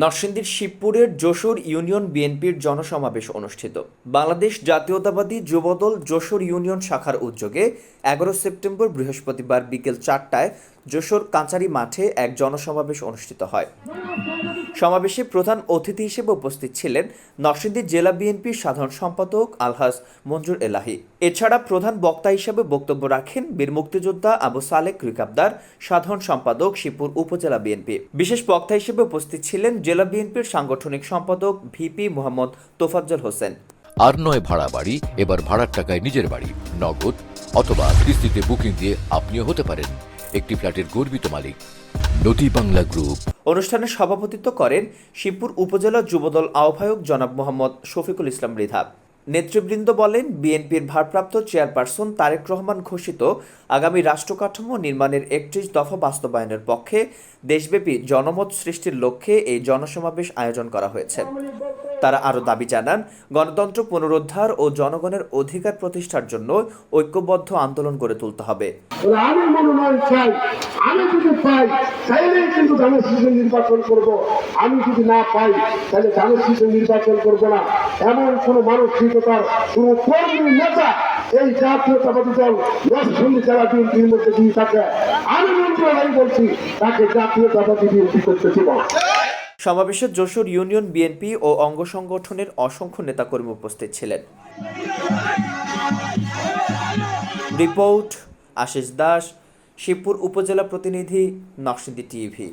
নরসিংদীর শিবপুরের যশোর ইউনিয়ন বিএনপির জনসমাবেশ অনুষ্ঠিত। বাংলাদেশ জাতীয়তাবাদী যুবদল যশোর ইউনিয়ন শাখার উদ্যোগে এগারো সেপ্টেম্বর বৃহস্পতিবার বিকেল চারটায় যশোর কাঁচারি মাঠে এক জনসমাবেশ অনুষ্ঠিত হয়। সমাবেশে প্রধান অতিথি হিসেবে উপস্থিত ছিলেন নরসিংদী জেলা বিএনপির সাধারণ সম্পাদক আলহাজ মঞ্জুর এলাহি। এছাড়া প্রধান বক্তা হিসেবে বক্তব্য রাখেন বীর মুক্তিযোদ্ধা আবু সালেক রিকাবদার, সাধারণ সম্পাদক শিবপুর উপজেলা বিএনপি। বিশেষ বক্তা হিসেবে উপস্থিত ছিলেন জেলা বিএনপির সাংগঠনিক সম্পাদক ভিপি মোহাম্মদ তোফাজ্জল হোসেন। আর নয় ভাড়া বাড়ি, এবার ভাড়ার টাকায় নিজের বাড়ি, নগদ অথবা কিস্তিতে বুকিং দিয়ে আপনিও হতে পারেন। একটি ফ্ল্যাটের গর্বিত মালিক। নদী বাংলা গ্রুপ। অনুষ্ঠানে সভাপতিত্ব করেন শিবপুর উপজেলা যুবদল আহ্বায়ক জনাব মোহাম্মদ শফিকুল ইসলাম মৃধা নেতৃবৃন্দ বলেন, বিএনপির ভারপ্রাপ্ত চেয়ারপারসন তারেক রহমান ঘোষিত আগামী রাষ্ট্র কাঠামো নির্মাণের একত্রিশ দফা বাস্তবায়নের পক্ষে দেশব্যাপী জনমত সৃষ্টির লক্ষ্যে এই জনসমাবেশ আয়োজন করা হয়েছে। তারা আরও দাবি জানান, গণতন্ত্র পুনরুদ্ধার ও জনগণের অধিকার প্রতিষ্ঠার জন্য ঐক্যবদ্ধ আন্দোলন গড়ে তুলতে হবে। না এমন কোনো জাতীয়তাবাদী দল থাকে, আমি বলছি, তাকে জাতীয়তাবাদী করতে দিব সমাবেশে যশোর ইউনিয়ন বিএনপি ও অঙ্গ সংগঠনের অসংখ্য নেতাকর্মী উপস্থিত ছিলেন। রিপোর্ট, আশিস দাস, শিবপুর উপজেলা প্রতিনিধি নকশিন্দি টিভি।